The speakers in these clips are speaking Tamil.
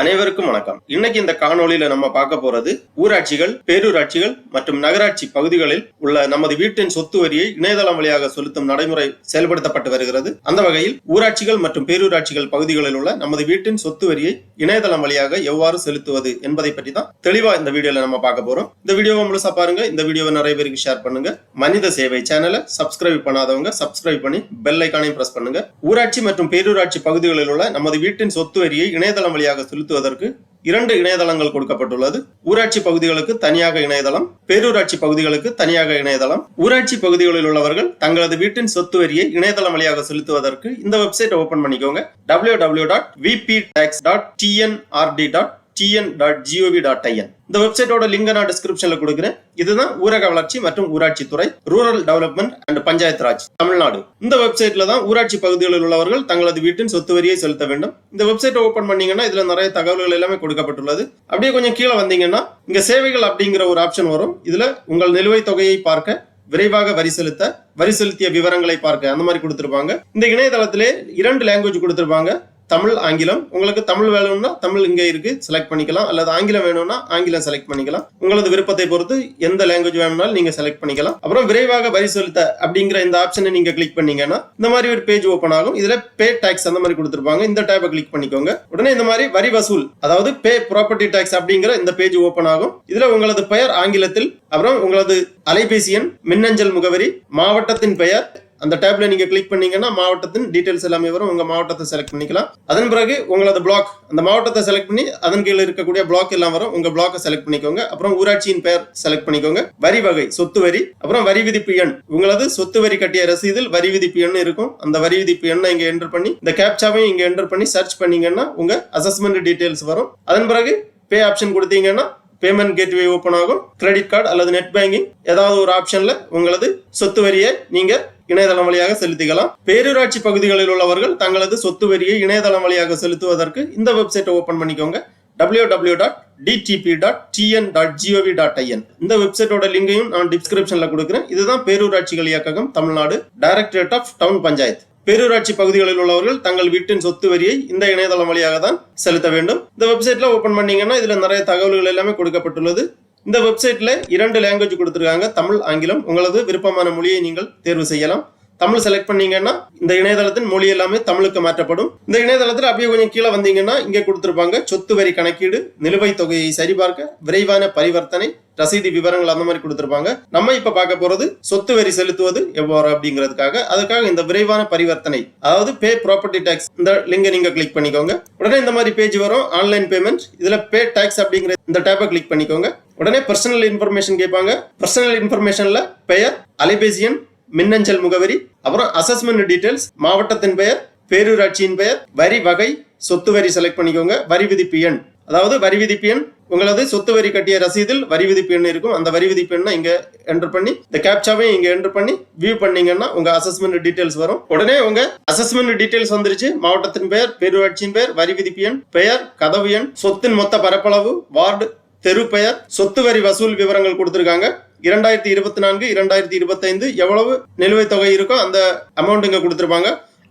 அனைவருக்கும் வணக்கம். இன்னைக்கு இந்த காணொளியில நம்ம பார்க்க போறது ஊராட்சிகள் பேரூராட்சிகள் மற்றும் நகராட்சி பகுதிகளில் உள்ள நமது வீட்டின் சொத்து வரியை இணையதளம் வழியாக செலுத்தும் நடைமுறை செயல்படுத்தப்பட்டு வருகிறது. அந்த வகையில் ஊராட்சிகள் மற்றும் பேரூராட்சிகள் பகுதிகளில் உள்ள நமது வீட்டின் சொத்து வரியை இணையதளம் வழியாக எவ்வாறு செலுத்துவது என்பதை பற்றி தான் தெளிவா இந்த வீடியோல நம்ம பார்க்க போறோம். இந்த வீடியோவை முழுசா பாருங்க. இந்த வீடியோவை நிறைய பேருக்கு ஷேர் பண்ணுங்க. மனித சேவை சேனலை சப்ஸ்கிரைப் பண்ணாதவங்க சப்ஸ்கிரைப் பண்ணி பெல் ஐக்கானையும் பிரஸ் பண்ணுங்க. ஊராட்சி மற்றும் பேரூராட்சி பகுதிகளில் உள்ள நமது வீட்டின் சொத்து வரியை இணையதளம் வழியாக செலுத்துவதற்கு இரண்டு இணையதளங்கள் கொடுக்கப்பட்டுள்ளது. ஊராட்சி பகுதிகளுக்கு தனியாக இணையதளம் பேரூராட்சி பகுதிகளுக்கு தனியாக இணையதளம். ஊராட்சி பகுதிகளில் உள்ளவர்கள் தங்களது வீட்டின் சொத்து வரியை இணையதளம் வழியாக செலுத்துவதற்கு இந்த வெப்சைட் ஓபன் பண்ணிக்கோங்க. W W dot VP tax dot TNRD dot TN dot GOV dot IN இந்த வெப்சைட்டோட லிங்க் நான் டிஸ்கிரிப்ஷன்ல கொடுக்குறேன். இதுதான் ஊரக வளர்ச்சி மற்றும் ஊராட்சி துறை rural development and panchayat Raj Tamil Nadu. இந்த வெப்சைட்ல தான் ஊராட்சி பகுதிகளில் உள்ளவர்கள் தங்களது வீட்டின் சொத்து வரியை செலுத்த வேண்டும். இந்த வெப்சைட் ஓபன் பண்ணீங்கன்னா இதுல நிறைய தகவல்கள் எல்லாமே கொடுக்கப்பட்டுள்ளது. அப்படியே கொஞ்சம் கீழே வந்தீங்கன்னா இங்க சேவைகள் அப்படிங்கிற ஒரு ஆப்ஷன் வரும். இதுல உங்கள் நிலுவைத் தொகையை பார்க்க விரைவாக வரி செலுத்த வரி செலுத்திய விவரங்களை பார்க்க அந்த மாதிரி கொடுத்துருப்பாங்க. இந்த இணையதளத்திலே இரண்டு லாங்குவேஜ் கொடுத்துருப்பாங்க. தமிழ் ஆங்கிலம். உங்களுக்கு தமிழ் வேணும்னா தமிழ் இங்கே இருக்கு செலக்ட் பண்ணிக்கலாம். அல்லது ஆங்கிலம் வேணும்னா ஆங்கிலம் செலக்ட் பண்ணிக்கலாம். உங்களது விருப்பத்தை பொறுத்து எந்த லாங்குவேஜ் வேணும்னாலும் நீங்க செலக்ட் பண்ணிக்கலாம். அப்புறம் விரைவாக வரி செலுத்த அப்படிங்கிற இந்த ஆப்ஷனை நீங்க கிளிக் பண்ணீங்கன்னா இந்த மாதிரி ஒரு பேஜ் ஓப்பன் ஆகும். இதுல பே டாக்ஸ் அந்த மாதிரி கொடுத்துருப்பாங்க. இந்த டேப்பை கிளிக் பண்ணிக்கோங்க. உடனே இந்த மாதிரி வரி வசூல் அதாவது பே ப்ராப்பர்ட்டி டாக்ஸ் அப்படிங்கிற இந்த பேஜ் ஓப்பன் ஆகும். இதுல உங்களது பெயர் ஆங்கிலத்தில் அப்புறம் உங்களது அலைபேசி எண் மின்னஞ்சல் முகவரி மாவட்டத்தின் பெயர் அந்த டேப்ல நீங்க கிளிக் பண்ணீங்கன்னா மாவட்டத்தின் டீடைல்ஸ் எல்லாமே வரும். உங்க மாவட்டத்தை செலக்ட் பண்ணிக்கலாம். அதன் பிறகு உங்களது பிளாக் அந்த மாவட்டத்தை செலக்ட் பண்ணி அதன் கீழே இருக்கக்கூடிய பிளாக் எல்லாம் வரும். உங்க பிளாக்கை செலக்ட் பண்ணிக்கோங்க. அப்புறம் ஊராட்சியின் பெயர் செலக்ட் பண்ணிக்கோங்க. வரி வகை சொத்து வரி அப்புறம் வரி விதிப்பு எண். உங்களது சொத்து வரி கட்டிய ரசீதில் வரி விதிப்பு எண் இருக்கும். அந்த வரி விதிப்பு எண்ணை இங்க என்டர் பண்ணி இந்த கேப்சாவையும் இங்க என்டர் பண்ணி சர்ச் பண்ணீங்கன்னா உங்க அசஸ்மெண்ட் டீடைல்ஸ் வரும். அதன் பிறகு பே ஆப்ஷன் கொடுத்தீங்கன்னா பேமெண்ட் கேட்வே ஓப்பன் ஆகும். கிரெடிட் கார்டு அல்லது நெட் பேங்கிங் ஏதாவது ஒரு ஆப்ஷன்ல உங்களது சொத்து வரியை நீங்க இணையதளம் வழியாக செலுத்திக்கலாம். பேரூராட்சி பகுதிகளில் உள்ளவர்கள் தங்களது சொத்து வரியை இணையதளம் வழியாக செலுத்துவதற்கு இந்த வெப்சைட்டை ஓபன் பண்ணிக்கோங்க. W W dot DTP dot TN dot GOV dot IN இந்த வெப்சைட்டோட லிங்கையும் நான் டிஸ்கிரிப்ஷன்ல கொடுக்குறேன். இதுதான் பேரூராட்சிகள் இயக்ககம் Tamil Nadu directorate of town panchayat பேரூராட்சி பகுதிகளில் உள்ளவர்கள் தங்கள் வீட்டின் சொத்து வரியை இந்த இணையதளம் வழியாக தான் செலுத்த வேண்டும். இந்த வெப்சைட்ல ஓபன் பண்ணீங்கன்னா இதுல நிறைய தகவல்கள் எல்லாமே கொடுக்கப்பட்டுள்ளது. இந்த வெப்சைட்ல இரண்டு லாங்குவேஜ் கொடுத்துருக்காங்க. தமிழ் ஆங்கிலம். உங்களது விருப்பமான மொழியை நீங்கள் தேர்வு செய்யலாம். தமிழ் செலக்ட் பண்ணீங்கன்னா இந்த இணையதளத்தின் மொழி எல்லாமே தமிழுக்கு மாற்றப்படும். இந்த இணையதளத்தில் அப்படியே கொஞ்சம் கீழே வந்தீங்கன்னா இங்கே கொடுத்துருப்பாங்க சொத்து வரி கணக்கீடு நிலுவைத் தொகையை சரிபார்க்க விரைவான பரிவர்த்தனை ரசீது விவரங்கள் அந்த மாதிரி கொடுத்துருப்பாங்க. நம்ம இப்ப பார்க்க போறது சொத்து வரி செலுத்துவது எவ்வாறு அப்படிங்கிறதுக்காக அதுக்காக இந்த விரைவான பரிவர்த்தனை அதாவது பே ப்ராப்பர்ட்டி டேக்ஸ் இந்த லிங்கை நீங்க கிளிக் பண்ணிக்கோங்க. உடனே இந்த மாதிரி பேஜ் வரும் ஆன்லைன் பேமெண்ட் இதுல பே டேக்ஸ் அப்படிங்கிற இந்த டேப்பை கிளிக் பண்ணிக்கோங்க. உடனே பர்சனல் இன்ஃபர்மேஷன் கேட்பாங்க. பர்சனல் இன்ஃபர்மேஷன்ல பெயர் அலைபேசி எண் மின்னஞ்சல் முகவரி அப்புறம் அசஸ்மெண்ட் டீடைல்ஸ் மாவட்டத்தின் பெயர் பேரூராட்சியின் பெயர் வரி வகை சொத்து வரி செலக்ட் பண்ணிக்கோங்க. வரி விதிப்பு எண். அதாவது வரி விதிப்பு எண் உங்களது சொத்து வரி கட்டிய ரசீதில் வரி விதிப்பு எண் இருக்கும். அந்த வரி விதிப்பு எண்ணை இங்க என்டர் பண்ணி இந்த கேப்சாவையும் இங்க என்டர் பண்ணி வியூ பண்ணீங்கன்னா உங்க அசஸ்மெண்ட் டீடைல்ஸ் வரும். உடனே உங்க அசஸ்மெண்ட் டீடைல்ஸ் வந்துருச்சு. மாவட்டத்தின் பெயர் பேரூராட்சியின் பெயர் வரி விதிப்பு எண் பெயர் கதவு எண் சொத்தின் மொத்த பரப்பளவு வார்டு தெரு பெயர் சொத்து வரி வசூல் விவரங்கள் கொடுத்துருக்காங்க. இரண்டாயிரத்தி இருபத்தி நான்கு இரண்டாயிரத்தி இருபத்தைந்து எவ்வளவு நிலுவைத் தொகை இருக்கோ அந்த அமௌண்ட் இங்க கொடுத்துருப்பாங்க.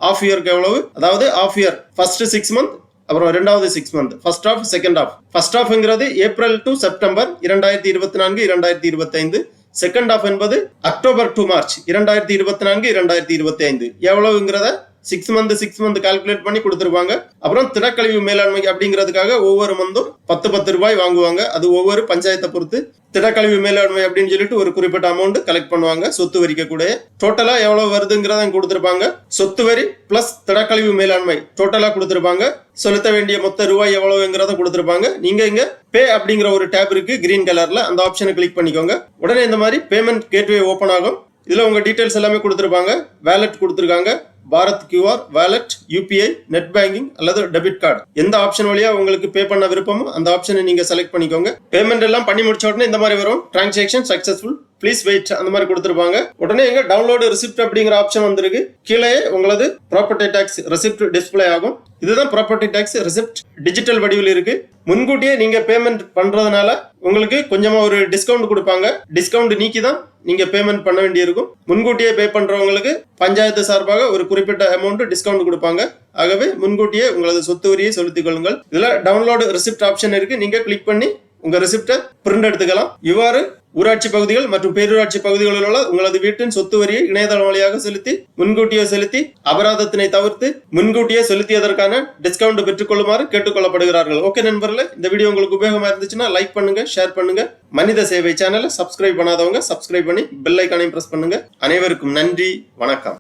ஆஃப் இயருக்கு எவ்வளவு? அதாவது half year first six month அப்புறம் ரெண்டாவது six month first half second half first ஆஃப்ங்கிறது April to September இரண்டாயிரத்தி இருபத்தி நான்கு இரண்டாயிரத்தி இருபத்தைந்து. செகண்ட் ஆஃப் என்பது அக்டோபர் டு மார்ச் இரண்டாயிரத்தி இருபத்தி நான்கு இரண்டாயிரத்தி இருபத்தி ஐந்து எவ்வளவுங்கிறத six month six month calculate பண்ணி கொடுத்துருப்பாங்க. அப்புறம் திடக்கழிவு மேலாண்மை அப்படிங்கிறதுக்காக ஒவ்வொரு மந்தும் பத்து பத்து ரூபாய் வாங்குவாங்க. அது ஒவ்வொரு பஞ்சாயத்தை பொறுத்து திடக்கழிவு மேலாண்மை அப்படின்னு சொல்லிட்டு ஒரு குறிப்பிட்ட அமௌண்ட் கலெக்ட் பண்ணுவாங்க. சொத்து வரிக்க கூட. டோட்டலா எவ்வளவு வருதுங்கிறத கொடுத்துருப்பாங்க. சொத்து வரி பிளஸ் திடக்கழிவு மேலாண்மை டோட்டலா கொடுத்துருப்பாங்க. செலுத்த வேண்டிய மொத்த ரூபாய் எவ்வளவுங்கிறத கொடுத்துருப்பாங்க. நீங்க இங்க பே அப்படிங்கிற ஒரு டேப் இருக்கு கிரீன் கலர்ல அந்த ஆப்ஷனை கிளிக் பண்ணிக்கோங்க. உடனே இந்த மாதிரி பேமெண்ட் கேட்வே ஓபன் ஆகும். இதுல உங்க டீடைல்ஸ் எல்லாமே கொடுத்துருப்பாங்க. வேலட் கொடுத்துருக்காங்க. Bharat QR wallet UPI net banking அல்லது டெபிட் கார்டு எந்த ஆப்ஷன் வழியா உங்களுக்கு பே பண்ண விருப்பமோ அந்த ஆப்ஷனை நீங்க செலக்ட் பண்ணிக்கோங்க. பேமெண்ட் எல்லாம் பண்ணி முடிச்ச உடனே இந்த மாதிரி வரும். டிரான்சாக்ஷன் சக்சஸ்ஃபுல் ப்ளீஸ் வெயிட் அந்த மாதிரி கொடுத்துருப்பாங்க. உடனே எங்க டவுன்லோடு ரிசிப்ட் அப்படிங்கிற ஆப்ஷன் வந்திருக்கு. கீழே உங்களது ப்ராப்பர்ட்டி டாக்ஸ் ரிசிப்ட் டிஸ்ப்ளே ஆகும். இதுதான் ப்ராப்பர்ட்டி டாக்ஸ் ரிசிப்ட் டிஜிட்டல் வடிவில் இருக்கு. முன்கூட்டியே நீங்க பேமெண்ட் பண்றதுனால உங்களுக்கு கொஞ்சமா ஒரு டிஸ்கவுண்ட் கொடுப்பாங்க. டிஸ்கவுண்ட் நீக்கி தான் நீங்க பேமெண்ட் பண்ண வேண்டியிருக்கும். முன்கூட்டியே பே பண்றவங்களுக்கு பஞ்சாயத்து சார்பாக ஒரு குறிப்பிட்ட அமௌண்ட் டிஸ்கவுண்ட் கொடுப்பாங்க. ஆகவே முன்கூட்டியே உங்களது சொத்து வரியை செலுத்திக் கொள்ளுங்கள். இதுல டவுன்லோடு ரிசிப்ட் ஆப்ஷன் இருக்கு. நீங்க கிளிக் பண்ணி உங்க ரிசிப்டை பிரிண்ட் எடுத்துக்கலாம். இவ்வாறு ஊராட்சி பகுதிகள் மற்றும் பேரூராட்சி பகுதிகளில் உள்ள உங்களது வீட்டின் சொத்து வரியை இணையதளம் வழியாக செலுத்தி முன்கூட்டியே செலுத்தி அபராதத்தினை தவிர்த்து முன்கூட்டியே செலுத்தியதற்கான டிஸ்கவுண்ட் பெற்றுக்கொள்ளுமாறு கேட்டுக்கொள்ளப்படுகிறார்கள். ஓகே நண்பர்களே இந்த வீடியோ உங்களுக்கு உபயோகமா இருந்துச்சுன்னா லைக் பண்ணுங்க ஷேர் பண்ணுங்க. மனித சேவை சேனலை சப்ஸ்கிரைப் பண்ணாதவங்க சப்ஸ்கிரைப் பண்ணி பெல் ஐக்கானையும் பிரஸ் பண்ணுங்க. அனைவருக்கும் நன்றி வணக்கம்.